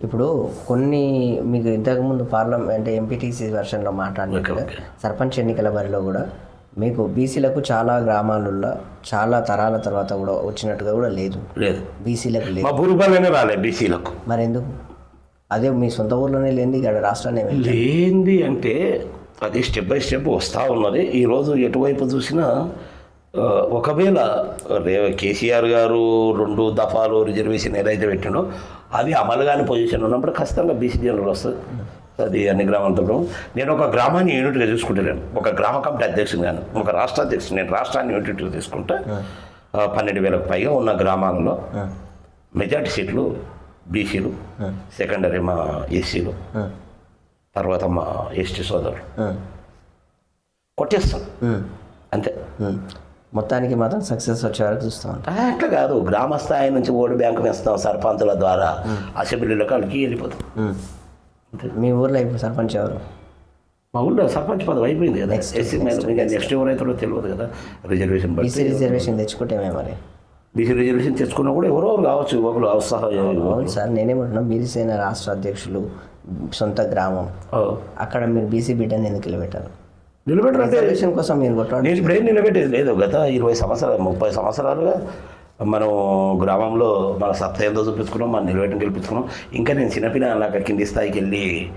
ఇప్పుడు కొన్ని మీకు ఇంతకుముందు పార్లమెంట్ అంటే ఎంపీటీసీ వెర్షన్లో మాట్లాడినట్టుగా ఓకే. సర్పంచ్ ఎన్నికల బరిలో కూడా మీకు బీసీలకు చాలా గ్రామాలలో చాలా తరాల తర్వాత కూడా వచ్చినట్టుగా కూడా లేదు. లేదు. బీసీలకు లేదు. భూరిపాలనే రాలే బీసీలకు మరి ఎందుకు అదే మీ సొంత ఊర్లోనే లేని ఇక్కడ రాష్ట్రాన్ని లేంది అంటే అది స్టెప్ బై స్టెప్ వస్తూ ఉన్నది. ఈరోజు ఎటువైపు చూసినా ఒకవేళ రే కేసీఆర్ గారు రెండు దఫాలు రిజర్వేషన్ ఏదైతే పెట్టిండో అది అమలు కాని పొజిషన్ ఉన్నప్పుడు ఖచ్చితంగా బీసీ జనరల్ వస్తుంది. అది అన్ని గ్రామాలతో నేను ఒక గ్రామాన్ని యూనిట్గా చూసుకుంటాను ఒక గ్రామ కమిటీ అధ్యక్షుని గాను ఒక రాష్ట్ర అధ్యక్షుడు నేను రాష్ట్రాన్ని యూనిట్గా తీసుకుంటే పన్నెండు వేలకు పైగా ఉన్న గ్రామాలలో మెజార్టీ సీట్లు బీసీలు సెకండరీ మా ఎస్సీలు తర్వాత మా ఎస్టీ సోదరులు. ఆ, కొట్టేస్తాం. ఉమ్, అంతే. మొత్తానికి మాత్రం సక్సెస్ వచ్చే వరకు చూస్తూ. ఉంటాం అట్లా కాదు. గ్రామ స్థాయి నుంచి ఓటు బ్యాంకు వేస్తాం సర్పంచుల ద్వారా. అసెంబ్లీలోకి వాళ్ళకి వెళ్ళిపోతాం. మీ ఊర్లో ఇప్పుడు సర్పంచ్ ఎవరు? మా ఊళ్ళో సర్పంచ్ పదవి అయిపోయింది కదా. ఎస్సీ నెక్స్ట్ ఎవరైతే తెలియదు కదా. రిజర్వేషన్ బీసీ రిజర్వేషన్ తెచ్చుకుంటేమే మరి. బీసీ రిజర్వేషన్ తెచ్చుకున్నా కూడా ఎవరో కావచ్చు. యువకులు ఉత్సాహం అవును సార్ నేనేమంటున్నా బీసీసేన రాష్ట్ర అధ్యక్షులు సొంత గ్రామం. అక్కడ మీరు బీసీ బిడ్డని ఎందుకు నిలబెట్టారు కోసం నేను ఇప్పుడు ఏం నిలబెట్టేది లేదు. గత ఇరవై సంవత్సరాలు ముప్పై సంవత్సరాలుగా మనం గ్రామంలో మన సత్తా ఏందో చూపించుకున్నాం మన నిలబెట్టం గెలిపించుకున్నాం. ఇంకా నేను చిన్నపిల్లలాగా కింది స్థాయికి వెళ్ళి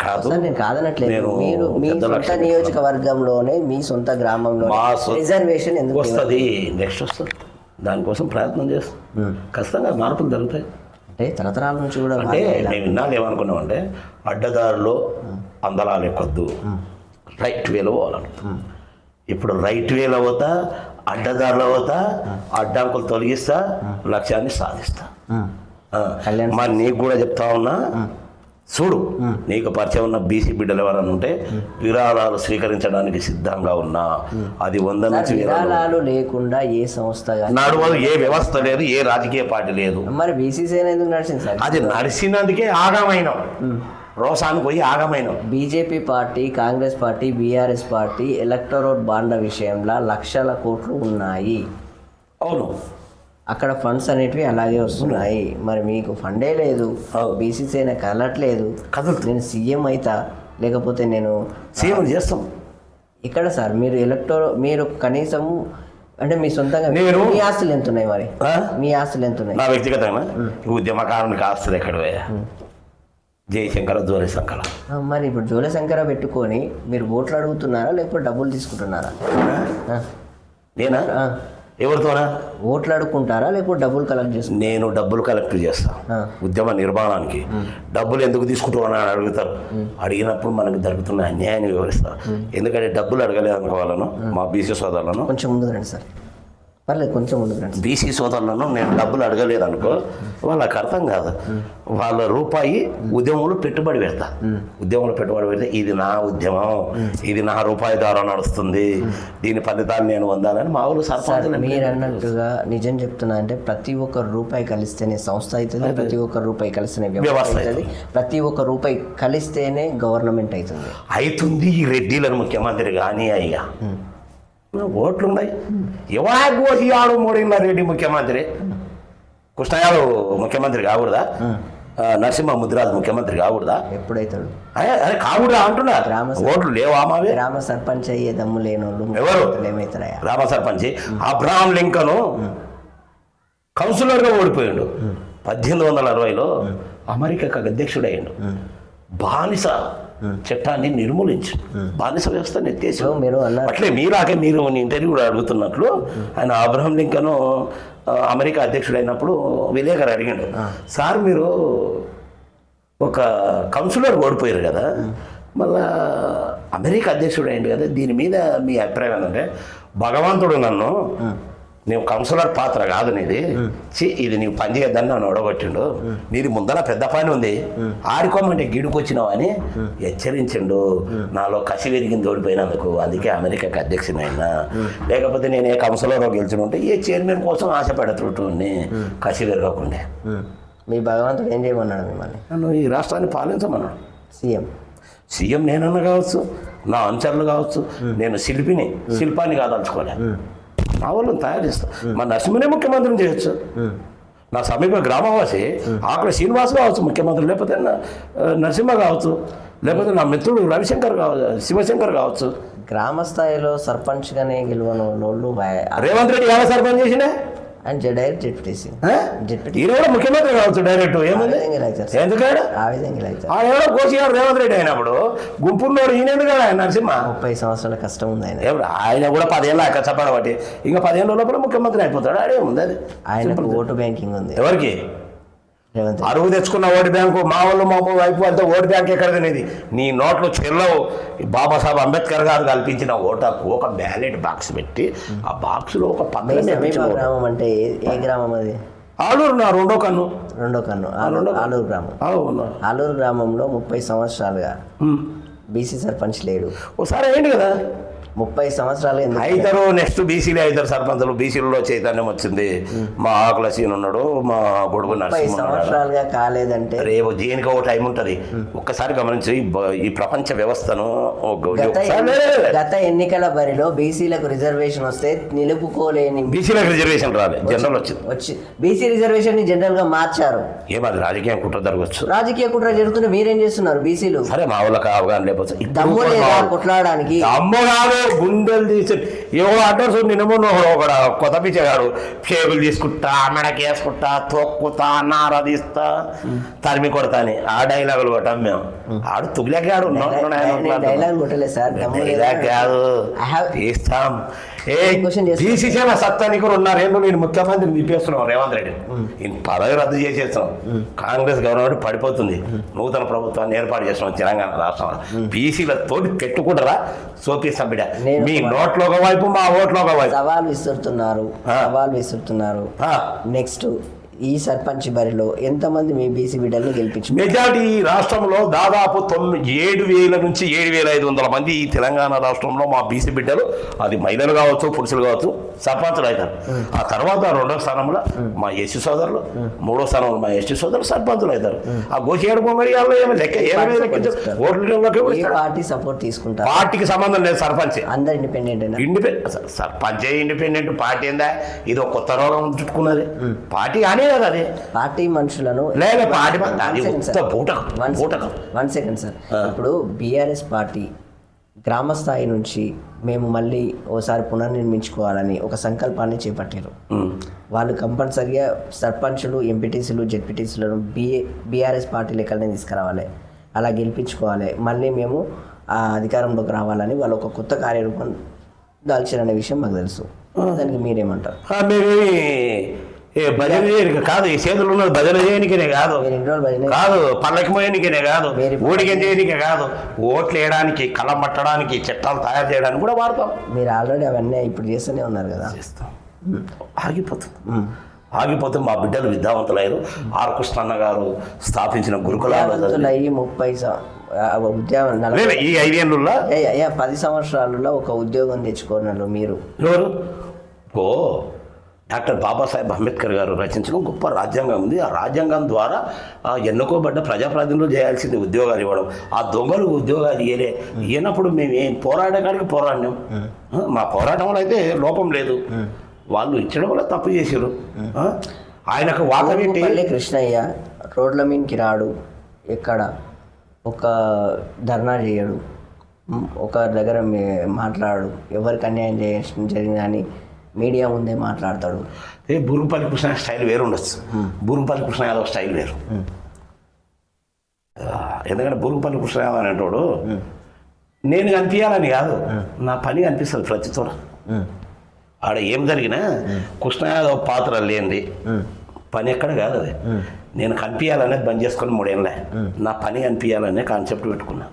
కాదు. నేను కాదనట్లేదు. నేను మీరు మీ సొంత నియోజకవర్గంలోనే మీ సొంత గ్రామంలో రిజర్వేషన్ ఎందుకు వస్తుంది. నెక్స్ట్ వస్తుంది. దానికోసం ప్రయత్నం చేస్తాం. ఖచ్చితంగా మార్పులు జరుగుతాయి. అంటే తరతరాల నుంచి కూడా అంటే మేము ఇన్నాళ్ళు ఏమనుకున్నామంటే అడ్డదారిలో అందలాలు ఎక్కొద్దు రైట్ వేలో పోవాలనుకుంటాం. ఇప్పుడు రైట్ వేలో పోతా అడ్డదారిలో పోతా అడ్డంకులు తొలగిస్తా లక్ష్యాన్ని సాధిస్తా. మరి నీకు కూడా చెప్తా ఉన్నా చూడు నీకు పరిచయం ఉన్న బీసీ బిడ్డలు ఎవరైనా ఉంటే విరాళాలు స్వీకరించడానికి సిద్ధంగా ఉన్నా. అది వంద నుంచి విరాళాలు లేకుండా ఏ సంస్థ నడవదు ఏ వ్యవస్థ లేదు ఏ రాజకీయ పార్టీ లేదు. మరి బీసీసీఐ ఎందుకు నడిచింది సార్? అది నడిచినందుకే ఆగమైనం. రోసానికి పోయి ఆగమైనం BJP party Congress party BRS party electoral బాండ్ల విషయంలో లక్షల కోట్లు ఉన్నాయి. అవును. అక్కడ ఫండ్స్ అనేటివి అలాగే వస్తున్నాయి. మరి మీకు ఫండే లేదు. అవును. బీసీసీఐ కదలట్లేదు. నేను సీఎం అవుతా లేకపోతే నేను సీఎం చేస్తాం. ఇక్కడ సార్? మీరు ఎలక్టోర్ మీరు కనీసం అంటే మీ సొంతంగా నేను- మీ ఆస్తులు ఎంత ఉన్నాయి మరి? మీ ఆస్తులు ఎంత ఉన్నాయి నా వ్యక్తిగతంగా ఉద్యమకారునికి ఆస్తులు ఎక్కడ జయశంకర జోరే శంకర ఆ, మరి ఇప్పుడు జోల శంకర పెట్టుకొని మీరు ఓట్లు అడుగుతున్నారా లేకపోతే డబ్బులు తీసుకుంటున్నారా? నేనా. ఎవరితోనా? ఓట్లు అడుక్కుంటారా లేకపోతే డబ్బులు కలెక్ట్ చేసుకుంటారా నేను డబ్బులు కలెక్ట్ చేస్తా. ఆ. ఉద్యమ నిర్మాణానికి. డబ్బులు ఎందుకు తీసుకుంటున్నా అని అడుగుతారు. అడిగినప్పుడు మనకు జరుగుతున్న అన్యాయాన్ని వివరిస్తా. ఎందుకంటే డబ్బులు అడగలేదు అనుకోవాలను మా బీసీ సోదరులను. కొంచెం ముందుకు రండి సార్. పర్లేదు కొంచెం రండి బీసీ సోదరులను నేను డబ్బులు అడగలేదు అనుకో వాళ్ళకి అర్థం కాదు. వాళ్ళ రూపాయి ఉద్యమంలో పెట్టుబడి పెడతా. ఉద్యమంలో పెట్టుబడి పెడితే ఇది నా ఉద్యమం ఇది నా రూపాయి ద్వారా నడుస్తుంది దీని ఫలితాలు నేను పొందాలని మా ఊరు సార్ సర్పంచులు మీరు అన్నట్టుగా నిజం చెప్తున్నా అంటే ప్రతి ఒక్క రూపాయి కలిస్తేనే సంస్థ అవుతుంది ప్రతి ఒక్క రూపాయి కలిస్తేనే వ్యవస్థ అవుతుంది. ప్రతి ఒక్క రూపాయి కలిస్తేనే గవర్నమెంట్ అవుతుంది. అవుతుంది ఈ రెడ్డిలను ముఖ్యమంత్రి కానీ అయ్యా. ఓట్లు ఉన్నాయి ఎవరా ఆడు మూడిళ్ళ రెడ్డి ముఖ్యమంత్రి. కృష్ణయాదవ్ ముఖ్యమంత్రి కాకూడదా? నరసింహ ముద్రాజ్ ముఖ్యమంత్రి కాకూడదా? ఎప్పుడైతాడు? అరే అరే కాకూడదా అంటున్నా? గ్రామ ఓట్లు లేవా మావే? గ్రామ సర్పంచ్ అయ్యే దమ్ము లేనోళ్ళు ఎవరు? రామ సర్పంచ్. అబ్రహాం లింకను కౌన్సిలర్గా ఓడిపోయాడు. పద్దెనిమిది వందల అరవైలో అమెరికాకు అధ్యక్షుడయ్యాడు. బానిస చట్టాన్ని నిర్మూలించు. బానిస వ్యవస్థ ఎత్తేసి మీరు అట్లే మీరాకే మీరు ఇంటర్వ్యూ కూడా అడుగుతున్నట్లు ఆయన అబ్రహం లింకన్ అమెరికా అధ్యక్షుడైనప్పుడు విలేకరు అడిగాడు. సార్ మీరు ఒక కౌన్సిలర్ ఓడిపోయారు కదా. మళ్ళా అమెరికా అధ్యక్షుడు అయింది కదా. దీని మీద మీ అభిప్రాయం ఏంటంటే భగవంతుడు నన్ను నీవు కౌన్సిలర్ పాత్ర కాదు నీది. చి ఇది నీవు పని చేయొద్దని నన్ను ఓడగొట్టిండు. నీది ముందర పెద్ద పని ఉంది. ఆడుకోమంటే గిడుకొచ్చినావు అని హెచ్చరించిండు. నాలో కసి విరిగింది ఓడిపోయినందుకు అందుకే అమెరికాకి అధ్యక్షునైనా లేకపోతే నేను ఏ కౌన్సిలర్ గెలిచిన ఉంటే ఏ చైర్మన్ కోసం ఆశ పెడుతుంటే కసి విరగకుండా. మీ. భగవంతుడు ఏం చేయమన్నాడు మిమ్మల్ని? నన్ను ఈ రాష్ట్రాన్ని పాలించమన్నాడు. సీఎం. సీఎం నేనన్నా కావచ్చు నా అనుచరులు కావచ్చు నేను శిల్పిని శిల్పాన్ని కాదలుచుకోలే. మా వాళ్ళని తయారు చేస్తా. మా. నరసింహనే ముఖ్యమంత్రిని చేయొచ్చు. నా సమీప గ్రామవాసి ఆకలి శ్రీనివాస్ కావచ్చు ముఖ్యమంత్రి లేకపోతే నా- నరసింహ కావచ్చు లేకపోతే నా మిత్రుడు రవిశంకర్ కావచ్చు శివశంకర్ కావచ్చు. గ్రామ స్థాయిలో సర్పంచ్గానే గెలవను వాళ్ళు రేవంత్ రెడ్డి ఎలా సర్పంచ్ చేసినా అండ్ డైరెక్ట్ ఆ? జెడ్పీటీ ఈయన కూడా ముఖ్యమంత్రి కావచ్చు డైరెక్ట్ ఏముంది. ఎందుకాడ ఆ విధంగా అవుతారు ఆ ఎవరో కోసిగారు రేవంత్ రెడ్డి అయినప్పుడు. గుంపున్నోడు ఈయన ఎందుకు ఆయన నరసింహ? ముప్పై సంవత్సరాల కష్టం ఉంది ఆయన. ఎవరు? ఆయన కూడా పదేళ్ళు కష్టపడబట్టి ఇంకా పదిహేను లోపల ముఖ్యమంత్రి అయిపోతాడు. ఆడే ఉంది అది? ఆయనకు ఓటు బ్యాంకింగ్ ఉంది. ఎవరికి. అరువు తెచ్చుకున్న ఓటు బ్యాంకు మా వాళ్ళు మా వైపు అంతా ఓటు బ్యాంక్ ఎక్కడ తినేది? నీ నోట్లో చెల్లవు. బాబాసాహెబ్ అంబేద్కర్ గారు కల్పించిన ఓటు హక్కు ఒక బ్యాలెట్ బాక్స్ పెట్టి ఆ బాక్స్లో ఒక గ్రామం అంటే ఏ- గ్రామం అది? ఆలూరు నా రెండో కన్ను. రెండో కన్ను. ఆలూరు గ్రామం. ఆలూరు గ్రామంలో ముప్పై సంవత్సరాలుగా. బీసీ సర్పంచ్ లేడు. ఒకసారి ఏంటి కదా? ముప్పై సంవత్సరాలు అవుతారు నెక్స్ట్ బీసీలే అవుతారు సర్పంచులు బీసీలలో చైతన్యం వచ్చింది. మా ఆకుల సీన్ ఉన్నాడు మా గొడుగు సంవత్సరాలుగా కాలేదంటే? రేపు దేనికి ఒక టైం ఉంటుంది. ఒక్కసారి గమనించి ఈ ప్రపంచ వ్యవస్థను గత ఎన్నికల బరిలో బీసీలకు రిజర్వేషన్ వస్తే నిలుపుకోలేని బీసీలకు రిజర్వేషన్ రాలే జనరల్ వచ్చింది. వచ్చి బీసీ రిజర్వేషన్ని జనరల్గా మార్చారు ఏమది రాజకీయం కుట్ర జరగచ్చు రాజకీయ కుట్ర జరుగుతుంటే మీరేం చేస్తున్నారు బీసీలు? సరే మా వాళ్ళకి అవగాహన లేకపోతే దమ్ము లేదా. కొట్లాడడానికి? దమ్ము కాదు. గుండెలు తీసి ఎవడో అడ్రస్ నిన్నమో ఒక కొత్త పిచ్చగాడు షేపులు తీసుకుంటా మెడకేసుకుంటా తొక్కుతా నారదీస్తా తరిమి కొడతా అని ఆ డైలాగులు కొట్టాం మేము. ఆడు తుగిలేకాడు డైలాగ్ కొట్టలేదు సార్ డైలాగ్ కాదు తీస్తాం. ఏ. బీసీసీల సత్తా నీకు ఉన్నారేళ్ళు నేను ముఖ్యమంత్రిని తిప్పేస్తున్నాం రేవంత్ రెడ్డి ఈయన పదవి రద్దు చేసేస్తున్నాం కాంగ్రెస్ గవర్నమెంట్ పడిపోతుంది. నూతన ప్రభుత్వాన్ని ఏర్పాటు చేస్తున్నాం తెలంగాణ రాష్ట్రంలో. బీసీల తోటి పెట్టుకుంటారా? సోపిస్తాం బిడ్డ నేను మీ నోట్లో ఒక వైపు మా ఓట్లో ఒక వైపు సవాల్ విసురుతున్నారు. సవాల్ విసురుతున్నారు. నెక్స్ట్ ఈ సర్పంచ్ బరిలో ఎంతమంది మీ బీసీ బిడ్డల్ని గెలిపించు మెజార్టీ రాష్ట్రంలో దాదాపు తొమ్మిది ఏడు వేల నుంచి ఏడు వేల ఐదు వందల మంది ఈ తెలంగాణ రాష్ట్రంలో మా బీసీ బిడ్డలు. అది మహిళలు కావచ్చు పురుషులు కావచ్చు సర్పంచులు అవుతారు ఆ తర్వాత రెండో స్థానంలో మా ఎస్సీ సోదరులు మూడో స్థానంలో మా ఎస్టీ సోదరులు సర్పంచులు అవుతారు ఆ బొమ్మడి వాళ్ళు ఏమి లెక్క ఏమైనా? పార్టీ సపోర్ట్ తీసుకుంటారు? పార్టీకి సంబంధం లేదు సర్పంచ్. అందరు ఇండిపెండెంట్ ఇండిపెండెంట్ సర్పంచే ఇండిపెండెంట్ పార్టీ ఏందా? ఇది ఒక కొత్త రోగం చుట్టుకున్నది పార్టీ కానీ కదా అది. పార్టీ మనుషులను లేదు పార్టీ వన్ సెకండ్ సార్ ఇప్పుడు బీఆర్ఎస్ పార్టీ గ్రామ స్థాయి నుంచి మేము మళ్ళీ ఓసారి పునర్నిర్మించుకోవాలని ఒక సంకల్పాన్ని చేపట్టారు. వాళ్ళు కంపల్సరిగా సర్పంచులు ఎంపీటీసీలు జెడ్పీటీసీలను బిఏ బీఆర్ఎస్ పార్టీ లెక్కలనే తీసుకురావాలి. అలా గెలిపించుకోవాలి. మళ్ళీ మేము ఆ అధికారంలోకి రావాలని వాళ్ళు ఒక కొత్త కార్యరూపం దాల్చారనే విషయం మాకు తెలుసు. దానికి మీరేమంటారు? ఏ భజన చేయడానికి కాదు ఈ చేతులు ఉన్నది భజన చేయడానికనే కాదు. కాదు పల్లకి మోయనికనే కాదు ఊడికం చేయడానికే కాదు. ఓట్లు వేయడానికి కళ్ళం పట్టడానికి చట్టాలు తయారు చేయడానికి కూడా వాడతాం. మీరు ఆల్రెడీ అవన్నీ ఇప్పుడు చేస్తూనే ఉన్నారు కదా. చేస్తాం. ఆగిపోతుంది. ఆగిపోతే. మా బిడ్డలు విద్యావంతులయ్యారు. ఆర్ కృష్ణన్న గారు స్థాపించిన గురుకులాలు. ముప్పై ఉద్యోగం ఈ ఏ, పది సంవత్సరాలలో ఒక ఉద్యోగం తెచ్చుకున్నారు మీరు. ఎవరు? ఓ డాక్టర్ బాబాసాహెబ్ అంబేద్కర్ గారు రచించిన గొప్ప రాజ్యాంగం ఉంది. ఆ రాజ్యాంగం ద్వారా ఎన్నుకోబడ్డ ప్రజాప్రతినిధులు చేయాల్సింది ఉద్యోగాలు ఇవ్వడం. ఆ దొంగలు ఉద్యోగాలు ఇయ్యలే. ఇయ్యనప్పుడు మేము ఏం పోరాడడానికి పోరాడినాం? మా. పోరాటంలో అయితే లోపం లేదు. వాళ్ళు ఇచ్చడం వల్ల తప్పు చేశారు ఆయనకు పల్లె కృష్ణయ్య రోడ్ల మీదకి రాడు. ఎక్కడ? ఒక ధర్నా చేయడు. ఒక దగ్గర మాట్లాడు. ఎవరికి అన్యాయం చేయ జరిగిందని మీడియా ముందే మాట్లాడతాడు. ఏ బురుగుపల్లి కృష్ణ స్టైల్ వేరు ఉండొచ్చు. బురుగుపల్లి కృష్ణ యాదవ్ స్టైల్ వేరు. ఎందుకంటే బురుగుపల్లి కృష్ణ యాదవ్ అనేటోడు నేను కనిపించాలని కాదు. నా పని కనిపిస్తుంది ప్రతి చోట. ఆడ ఏం జరిగినా కృష్ణ యాదవ్ పాత్ర లేనిది. పని ఎక్కడ కాదు అది. నేను కనిపించాలనేది బంద్ చేసుకొని మూడేళ్ళే. నా పని కనిపించాలనే కాన్సెప్ట్ పెట్టుకున్నా.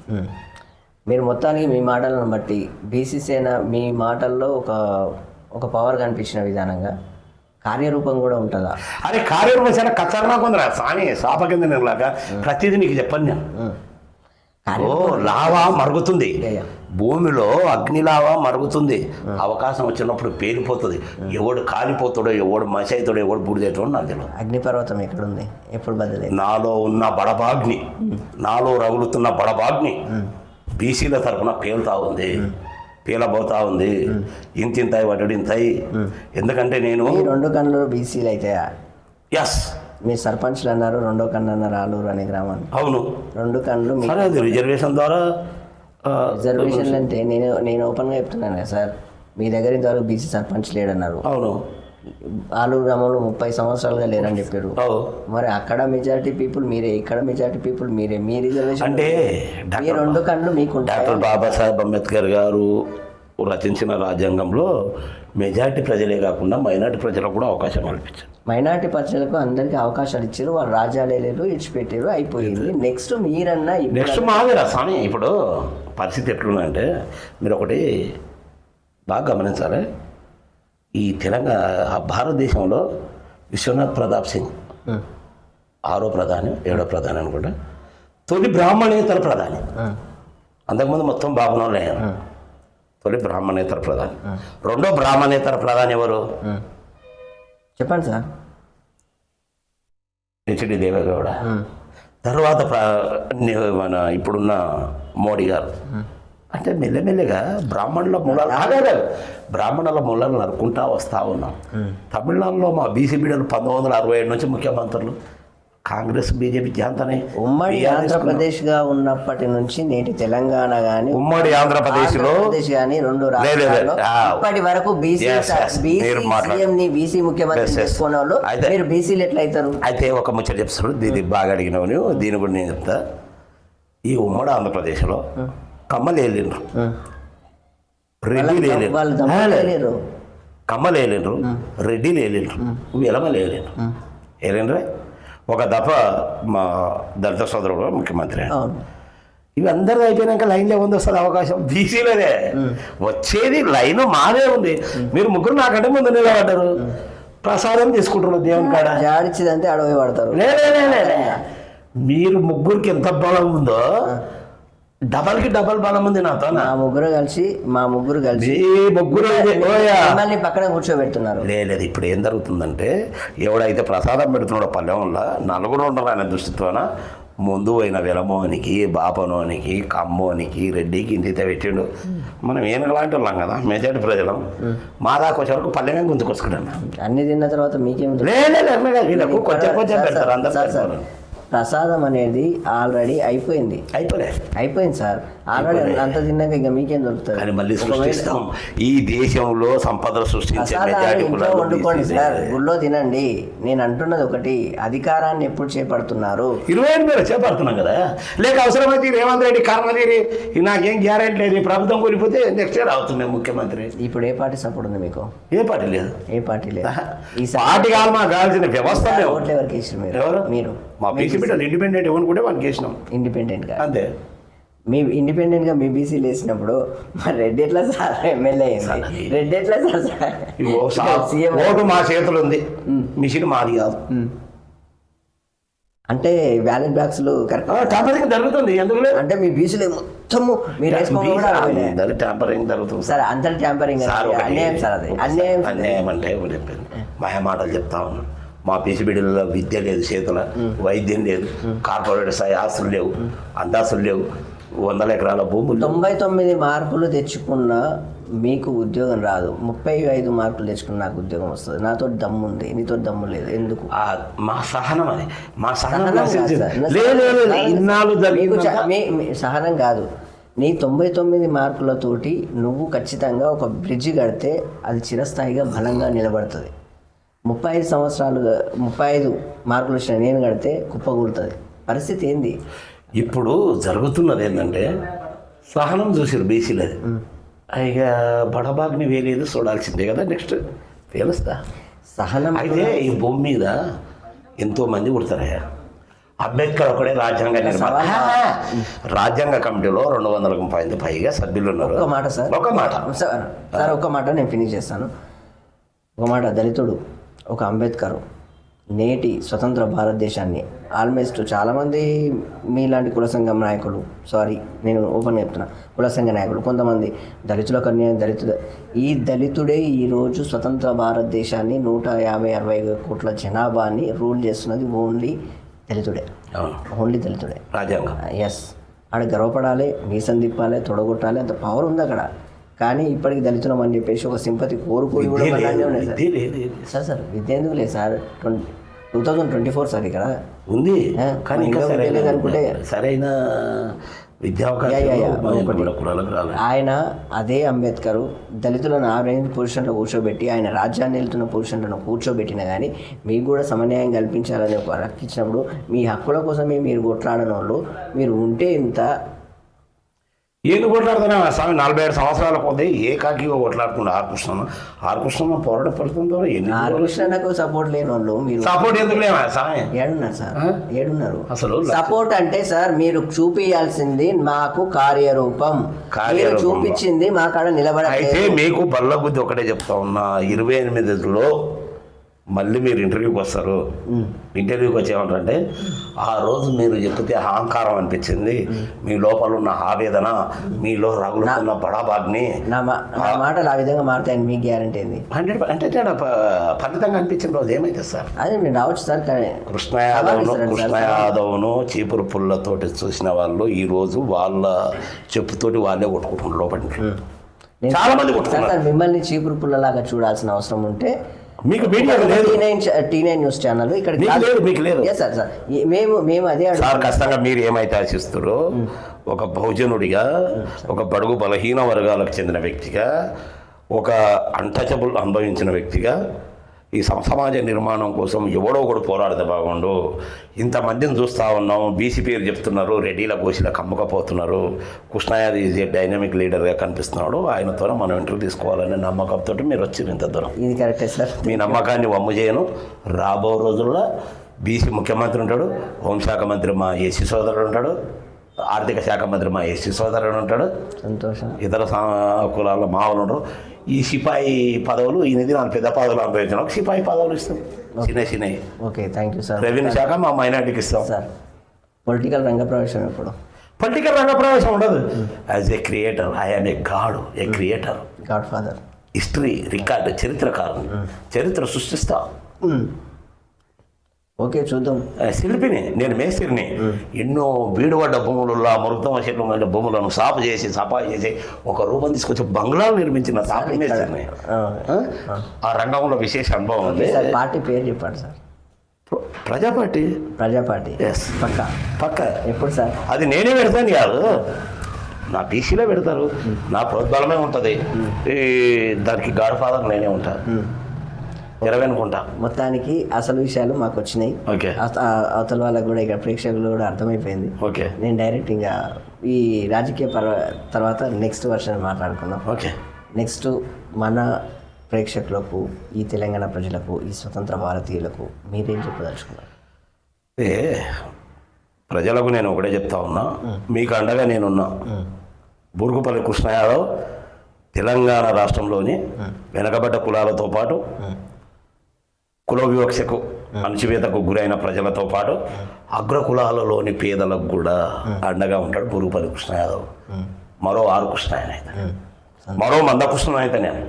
మీరు మొత్తానికి మీ మాటలను బట్టి బీసీ సేన మీ మాటల్లో ఒక ఒక పవర్ కనిపించిన విధానంగా కార్యరూపం కూడా ఉంటుందా? అరే కార్యక్రమం చాలా ఖతర్నాక్ ఉందిరా. సాని శాప కింద నేనులాగా ప్రతిదీ నీకు చెప్పను నేను. ఓ కార్యరూపం లావా మరుగుతుంది. భూమిలో అగ్ని లావా మరుగుతుంది అవకాశం వచ్చినప్పుడు పేలిపోతుంది. ఎవడు కాలిపోతాడో ఎవడు మసి అవుతాడో ఎవడు బూడిదేటాడో నాకు తెలియదు అగ్నిపర్వతం ఎక్కడుంది? ఎప్పుడు బదిలే? నాలో ఉన్న బడబాగ్ని నాలో రగులుతున్న బడబాగ్ని బీసీల తరపున పేలుతా ఉంది. పేలబోతా ఉంది. ఇంతింతాయి పడ్డాడు ఇంతాయి ఎందుకంటే నేను ఈ రెండు కన్నులు బీసీలు అయితే ఎస్ మీరు సర్పంచ్లు అన్నారు రెండో కన్ను అన్నారు ఆలూరు అనే గ్రామాన్ని అవును. రెండు కన్నులు మీ సరే అది రిజర్వేషన్ ద్వారా ఆ, రిజర్వేషన్లు అంటే నేను నేను ఓపెన్గా చెప్తున్నాను కదా సార్. మీ దగ్గర ఇంతవరకు బీసీ సర్పంచ్ లేడన్నారు. అవును. ఆలూరు గ్రామంలో ముప్పై సంవత్సరాలుగా లేరని చెప్పారు. మరి అక్కడ మెజారిటీ పీపుల్ మీరే ఇక్కడ మెజారిటీ పీపుల్ మీరే. మీ రిజర్వేషన్ అంటే మీ రెండు కన్నులు మీకుంటాయి? డాక్టర్ బాబాసాహెబ్ అంబేద్కర్ గారు రచించిన రాజ్యాంగంలో మెజారిటీ ప్రజలే కాకుండా మైనార్టీ ప్రజలకు కూడా అవకాశం కల్పించారు. మైనార్టీ ప్రజలకు అందరికీ అవకాశాలు ఇచ్చారు. వాళ్ళు రాజ్యాలు వెళ్ళారు ఇచ్చిపెట్టారు అయిపోయింది నెక్స్ట్ మీరన్నా నెక్స్ట్ మాదిరా స్వామి ఇప్పుడు పరిస్థితి ఎట్లుందంటే మీరు ఒకటి బాగా గమనించాలి. ఈ తెలంగాణ భారతదేశంలో విశ్వనాథ్ ప్రతాప్ సింగ్. ఆరో ప్రధాని ఏడో ప్రధాని అనుకుంటా. తొలి బ్రాహ్మణేతర ప్రధాని. అంతకుముందు మొత్తం బాబునోళ్ళే తొలి బ్రాహ్మణేతర ప్రధాని. రెండో బ్రాహ్మణేతర ప్రధాని ఎవరు. చెప్పండి సార్. హెచ్డి దేవేగౌడ. తర్వాత మన ఇప్పుడున్న మోడీ గారు. అంటే మెల్లమెల్లగా బ్రాహ్మణుల మూలాలు ఆగారు బ్రాహ్మణుల మూలాలు నరుకుంటా వస్తా ఉన్నాం. తమిళనాడులో మా బీసీ బిడ్డలు పంతొమ్మిది వందల అరవై ఏడు నుంచి ముఖ్యమంత్రులు. కాంగ్రెస్ బీజేపీ జాంతనే ఉమ్మడి BRS ఆంధ్రప్రదేశ్గా ఉన్నప్పటి నుంచి నేటి తెలంగాణ గాని ఉమ్మడి ఆంధ్రప్రదేశ్లో ఆంధ్రప్రదేశ్ గాని రెండు రాష్ట్రాల్లో. ఇప్పటి వరకు బీసీ. బీసీ బీసీ ముఖ్యమంత్రి. చేసుకున్న వాళ్ళు అయితే- మీరు బీసీలు ఎట్లా అవుతారు అయితే ఒక ముచ్చట చెప్తాడు దీన్ని బాగా అడిగినావు నువ్వు దీని కూడా నేను చెప్తా. ఈ ఉమ్మడి ఆంధ్రప్రదేశ్లో కమ్మలు వేలిండ్రు ఉం. రెడ్డిలు వేలిండ్రు వాళ్ళు దమ్ములు లేరు కమ్మలు వేలిండ్రు రెడ్డిలు వేలిండ్రు విలమలు వేలిండ్రు వేలిండ్రే ఒక దఫ మా దళిత సోదరుడు ముఖ్యమంత్రి ఇవి అందరూ అయిపోయినాక లైన్లో ఉంది వస్తుంది అవకాశం? బీసీలోనే వచ్చేది లైన్ మాదే ఉంది. మీరు ముగ్గురు నాకంటే ముందు నిలబడ్డారు. ప్రసాదం తీసుకుంటున్నారు దేవుని కాడ. జాడిచ్చిదంటే అడవి పడతారు. మీరు ముగ్గురికి ఎంత బలం ఉందో డబల్కి డబల్ బలం ఉంది నాతో మా ముగ్గురు కలిసి మా ముగ్గురు కలిసి ఈ ముగ్గురు. మిమ్మల్ని పక్కన కూర్చోబెడుతున్నారు. లేదు ఇప్పుడు ఏం జరుగుతుందంటే ఎవడైతే ప్రసాదం పెడుతున్నాడో పల్లెంలో నలుగురు ఉండరు ఆయన దృష్టితోన ముందు పోయిన విలమోనికి బాపనోనికి కమ్మోనికి రెడ్డికి ఇంత పెట్టిండు. మనం ఏం లాంటి వాళ్ళం కదా మెజార్టీ ప్రజలం. మా దాకా వచ్చే వరకు పల్లెమే గుంతుకొసుకుంటాం అన్ని. తిన్న తర్వాత మీకేం? లేదు వీళ్ళకు కొంచెం కొంచెం పెడతారు అందరు ప్రసాదం అనేది ఆల్రెడీ అయిపోయింది. అయిపోలే అయిపోయింది సార్. అంత తిన్నాక ఇంకా మీకేం దొరుకుతుంది? కానీ మళ్ళీ సృష్టిస్తాం. ఈ దేశంలో సంపదలు సృష్టించే మెజార్టీ వండుకోండి. సార్. గుళ్ళో తినండి. నేను అంటున్నది ఒకటి అధికారాన్ని ఎప్పుడు చేపడుతున్నారు? ఇరవై ఐదు వేలు చేపడుతున్నాం కదా. లేక అవసరమైతే ఈ రేవంత్ రెడ్డి కర్మగిరి ఈ నాకేం గ్యారెంటీ లేదు ఈ ప్రభుత్వం కూలిపోతే నెక్స్ట్ ఇయర్ అవుతుంది ముఖ్యమంత్రి. ఇప్పుడు ఏ పార్టీ సపోర్ట్ ఉంది మీకు? ఏ పార్టీ లేదు. ఏ పార్టీ లేదు. ఈసారి పార్టీ కాదు మాకు కావాల్సిన వ్యవస్థ. ఓట్లు ఎవరికి వేసారు మీరు? ఎవరు? మీరు. మా పీసీ బిడ్డలు ఇండిపెండెంట్ ఎవరు వానికి వేసినాం ఇండిపెండెంట్గా. అంతే. మీ ఇండిపెండెంట్గా మీ బీసీలు వేసినప్పుడు మరి రెడ్డి ఎట్లా సార్? ఎమ్మెల్యే అయింది రెడ్డి ఎట్లా సార్? ఇవి ఓ సా- సీఎం ఓటు మా చేతులు ఉంది మిషన్ మాది కాదు. అంటే వ్యాలెట్ బ్యాగ్స్ కరెక్ట్? ట్యాంపరింగ్ జరుగుతుంది? ఎందుకు అంటే మీ బీసీలు మొత్తము మీరు ట్యాంపరింగ్ జరుగుతుంది? సార్ సార్ ఒకటి- అన్యాయం సార్ అది. అన్యాయం సార్. అన్యాయం అంటే చెప్పాను మాయ మాటలు చెప్తా ఉన్నాను మా పీసి బిడ్డలలో విద్య లేదు చేతుల వైద్యం లేదు కార్పొరేట్ స్థాయి ఆస్తులు లేవు అందాస్తులు లేవు. వందల ఎకరాల భూములు. తొంభై తొమ్మిది మార్కులు తెచ్చుకున్న మీకు ఉద్యోగం రాదు. ముప్పై ఐదు మార్కులు తెచ్చుకున్న నాకు ఉద్యోగం వస్తుంది. నాతో దమ్ము ఉంది నీతో దమ్ము లేదు. ఎందుకు? మా సహనం అది. మా సహనం సహనం కాదు నీ తొంభై తొమ్మిది మార్కులతోటి నువ్వు ఖచ్చితంగా ఒక బ్రిడ్జి కడితే అది చిరస్థాయిగా బలంగా నిలబడుతుంది. ముప్పై ఐదు సంవత్సరాలుగా ముప్పై ఐదు మార్కులు వచ్చిన నేను కడితే కుప్పకూడుతుంది పరిస్థితి ఏంది? ఇప్పుడు జరుగుతున్నది ఏంటంటే సహనం చూసారు బీసీలది ఇక బడబాగ్ని వేలేదు చూడాల్సిందే కదా నెక్స్ట్. తెలుస్తా. సహనం అయితే ఈ భూమి మీద ఎంతో మంది పుడతారయ్యా అంబేద్కర్ ఒకడే రాజ్యాంగ నిర్మాణ రాజ్యాంగ కమిటీలో రెండు వందలకు పైన పైగా సభ్యులు ఉన్నారు. ఒక మాట సార్. ఒక మాట. సార్ సార్ ఒక మాట నేను ఫినిష్ చేస్తాను. ఒక మాట దళితుడు ఒక అంబేద్కర్ నేటి స్వతంత్ర భారతదేశాన్ని ఆల్మోస్ట్ చాలామంది మీలాంటి కుల సంఘం నాయకులు సారీ నేను ఓపెన్ చెప్తున్నా కుల సంఘ నాయకులు కొంతమంది దళితుల కన్యా దళితుల ఈ దళితుడే ఈరోజు స్వతంత్ర భారతదేశాన్ని నూట యాభై అరవై కోట్ల జనాభాని రూల్ చేస్తున్నది ఓన్లీ దళితుడే. ఓన్లీ దళితుడే. రాజ్యాంగం. ఎస్ ఆడ గర్వపడాలి మీసం తిప్పాలి తొడగొట్టాలి అంత పవర్ ఉంది అక్కడ. కానీ ఇప్పటికి దళితులం అని చెప్పేసి ఒక సింపతి కోరుకోని కూడా. సార్. సార్ విద్య ఎందుకు లేదు sir? Twenty two thousand twenty four sir ఇక్కడ ఉంది. కానీ ఇంకా సరైన అనుకుంటే- సరైన ఆయన అదే అంబేద్కర్ దళితులను ఆ రేంజ్ పొజిషన్లో కూర్చోబెట్టి ఆయన రాజ్యాన్ని వెళ్తున్న పొజిషన్లో కూర్చోబెట్టినా కానీ మీకు కూడా సమన్యాయం కల్పించాలని ఒక హక్కు ఇచ్చినప్పుడు మీ హక్కుల కోసమే మీరు కొట్లాడని వాళ్ళు మీరు ఉంటే ఇంత ఏంది కొట్లాడుతున్నా? స్వామి నలభై ఏడు సంవత్సరాల కొద్ది ఏకాకిగా కొట్లాడుతుండే ఆర్ కృష్ణ ఆర్ కృష్ణ పోరాట ఫలితంతో ఎన్ని ఆ కృష్ణకు సపోర్ట్ లేని వాళ్ళు మీరు. సపోర్ట్ ఎందుకు లేవా స్వామి? ఏడున్నారు సార్. ఏడున్నారు. అసలు సపోర్ట్ అంటే సార్ మీరు చూపించాల్సింది మాకు కార్యరూపం. మీరు కార్యరూపంలో. చూపించింది మా కాడ నిలబడలేదు అయితే మీకు బల్ల బుద్ధి ఒకటే చెప్తా ఉన్నా. ఇరవై ఎనిమిదిలో మళ్ళీ మీరు ఇంటర్వ్యూకి వస్తారు. ఇంటర్వ్యూకి వచ్చేమంటే ఆ రోజు మీరు చెప్తే అహంకారం అనిపించింది. మీ లోపల ఉన్న ఆవేదన మీలో రగులుతున్న బడాబాగ్ని మాటలు ఆ విధంగా మారుతాయని మీకు గ్యారంటీ ఏంది? హండ్రెడ్ అంటే ప- ఫలితంగా అనిపించిన రోజు ఏమైతే సార్? అదే మీరు రావచ్చు సార్ కానీ కృష్ణ యాదవ్ను సవాల్ కృష్ణ. యాదవ్ను చీపురు పుల్లతోటి చూసిన వాళ్ళు ఈ రోజు వాళ్ళ చెప్పుతోటి వాళ్ళే కొట్టుకుంటున్నారు లోపల నేను- చాలా మంది మిమ్మల్ని చీపురు పుల్లలాగా చూడాల్సిన అవసరం ఉంటే మీకు మీడియా లేదు. టీ నైన్ న్యూస్ ఛానల్ ఇక్కడ లేదు మీకు లేదు. సార్ సార్ మేము మేము అదే సార్ ఖచ్చితంగా మీరు ఏమైతే ఆశిస్తారో ఒక బహుజనుడిగా ఒక బడుగు బలహీన వర్గాలకు చెందిన వ్యక్తిగా ఒక అన్టచబుల్ అనుభవించిన వ్యక్తిగా ఈ సమ- సమాజ నిర్మాణం కోసం ఎవడో ఒకడు పోరాడితే బాగుండు. ఇంతమందిని చూస్తూ ఉన్నాం బీసీ పేరు చెప్తున్నారు రెడ్డిల గోషిల కమ్మకపోతున్నారు. కృష్ణయాది ఈజ్ ఏ డైనమిక్ లీడర్గా కనిపిస్తున్నాడు. ఆయనతో మనం ఇంటర్వ్యూ తీసుకోవాలనే నమ్మకంతో మీరు వచ్చారు ఇంత దూరం. ఇది కరెక్టే సార్. మీ నమ్మకాన్ని వమ్ము చేయను. రాబో రోజుల్లో బీసీ ముఖ్యమంత్రి ఉంటాడు హోంశాఖ మంత్రి మా ఏసీ సోదరుడు ఉంటాడు ఆర్థిక శాఖ మంత్రి మా ఎస్సీ సోదరుడు ఉంటాడు. సంతోషం. ఇతర కులాల మావులు ఉంటారు ఈ సిపాయి పదవులు ఈ నాకు పెద్ద పదవులు అనుభవించిన సిపాయి పదవులు ఇస్తాం. చిన్న చిన్నవి okay thank you sir revenue శాఖ మా మైనార్టీకి ఇస్తాం. సార్ పొలిటికల్ రంగ ప్రవేశం ఎప్పుడు? పొలిటికల్ రంగ ప్రవేశం ఉండదు. As a creator I'm a god a creator godfather history record చరిత్రకారు చరిత్ర సృష్టిస్తా. ఓకే చూద్దాం. శిల్పిని నేను మేస్త్రిని. ఎన్నో బీడుపడ్డ భూములలో మృతం చెట్లు మీద భూములను సాపు చేసి సఫా చేసి ఒక రూపం తీసుకొచ్చి బంగ్లాలు నిర్మించిన సాపు మేస్త్రిని. ఆ, రంగంలో విశేష అనుభవం ఉంది. పార్టీ పేరు చెప్పండి సార్. ప్ర- ప్రజా పార్టీ ప్రజా పార్టీ ఎస్ పక్క. పక్క. ఎప్పుడు సార్? అది నేనే పెడతాను కాదు. నా టీసీలో పెడతారు. నా ప్రోద్బలమే ఉంటుంది. ఈ దానికి గాడ్ ఫాదర్ నేనే ఉంటాను ఇరవై అనుకుంటా మొత్తానికి అసలు విషయాలు మాకు వచ్చినాయి ఓకే అత- ఆ- అవతల వాళ్ళకు కూడా ఇక్కడ ప్రేక్షకులు కూడా అర్థమైపోయింది. ఓకే నేను డైరెక్ట్ ఇంకా ఈ రాజకీయ పర్వ తర్వాత నెక్స్ట్ వర్షన్ మాట్లాడుకుందాం. ఓకే నెక్స్ట్ మన ప్రేక్షకులకు ఈ తెలంగాణ ప్రజలకు ఈ స్వతంత్ర భారతీయులకు మీరేం చెప్పదలుచుకున్నారు? ఏ ప్రజలకు నేను ఒకటే చెప్తా ఉన్నా. మీకు అండగా నేనున్నా. బూరుగుపల్లి కృష్ణ యాదవ్ తెలంగాణ రాష్ట్రంలోని వెనకబడ్డ కులాలతో పాటు కుల వివక్షకు అణచివేతకు గురైన ప్రజలతో పాటు అగ్ర కులాలలోని పేదలకు కూడా అండగా ఉంటాడు బూరుగుపల్లి కృష్ణ యాదవ్. మరో ఆరు కృష్ణ ఆయన అయితే మరో మందకృష్ణ అయితే నేను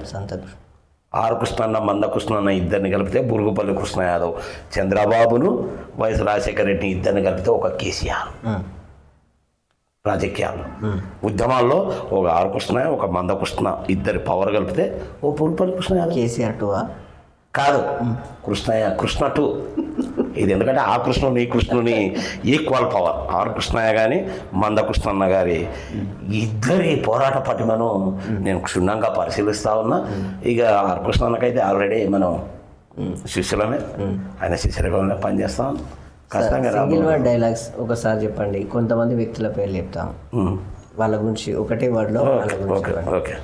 ఆర్ కృష్ణ అన్న మందకృష్ణ అన్న ఇద్దరిని కలిపితే బురుగుపల్లి కృష్ణ యాదవ్. చంద్రబాబును వైఎస్ రాజశేఖర రెడ్డిని ఇద్దరిని కలిపితే ఒక కేసీఆర్. రాజకీయాల్లో. ఉద్యమాల్లో ఒక ఆర్ కృష్ణ ఒక మందకృష్ణ ఇద్దరి పవర్ కలిపితే ఓ బురుగుపల్లి కృష్ణ యాదవ్. కేసీఆర్ టూవా? కాదు. కృష్ణయ్య కృష్ణ టూ. ఇది ఎందుకంటే ఆ కృష్ణుని కృష్ణుని ఈక్వల్ పవర్ ఆర్ కృష్ణయ్య కానీ మందకృష్ణన్న గారి ఇద్దరి పోరాట పటిమను నేను క్షుణ్ణంగా పరిశీలిస్తా ఉన్నా. ఇక ఆర్ కృష్ణన్నకైతే ఆల్రెడీ మనం శిష్యులమే. ఆయన శిష్యులమే పనిచేస్తాం కష్టంగా సింగిల్ వర్డ్ డైలాగ్స్ ఒకసారి చెప్పండి. కొంతమంది వ్యక్తుల పేర్లు చెప్తాం. వాళ్ళ గురించి ఒకటే వర్డ్లో ఓకే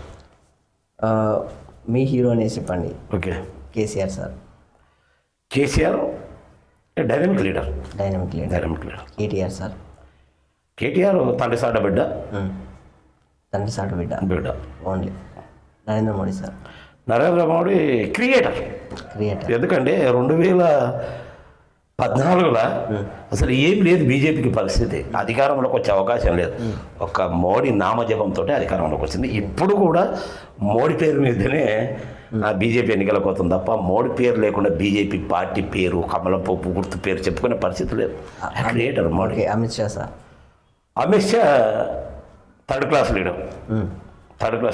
మీ హీరోని చెప్పండి. Okay. KCR sir. KCR dynamic leader? Dynamic leader. Dynamic leader. KTR sir. KTR తండ్రి సాట బిడ్డ. తండ్రి సాటు బిడ్డ? బిడ్డ. Only. Narendra Modi sir. Narendra Modi creator. Creator. ఎందుకంటే రెండు వేల పద్నాలుగులో అసలు ఏం లేదు బీజేపీకి పరిస్థితి. అధికారంలోకి వచ్చే అవకాశం లేదు. ఒక మోడీ నామజపంతో అధికారంలోకి వచ్చింది. ఇప్పుడు కూడా మోడీ పేరు మీదనే బీజేపీ ఎన్నికలకు అవుతుంది తప్ప మోడీ పేరు లేకుండా బీజేపీ పార్టీ పేరు కమలం పప్పు గుర్తు పేరు చెప్పుకునే పరిస్థితి లేదు. Creator Modi. Amit Shah sir. Amit Shah third class leader. Third class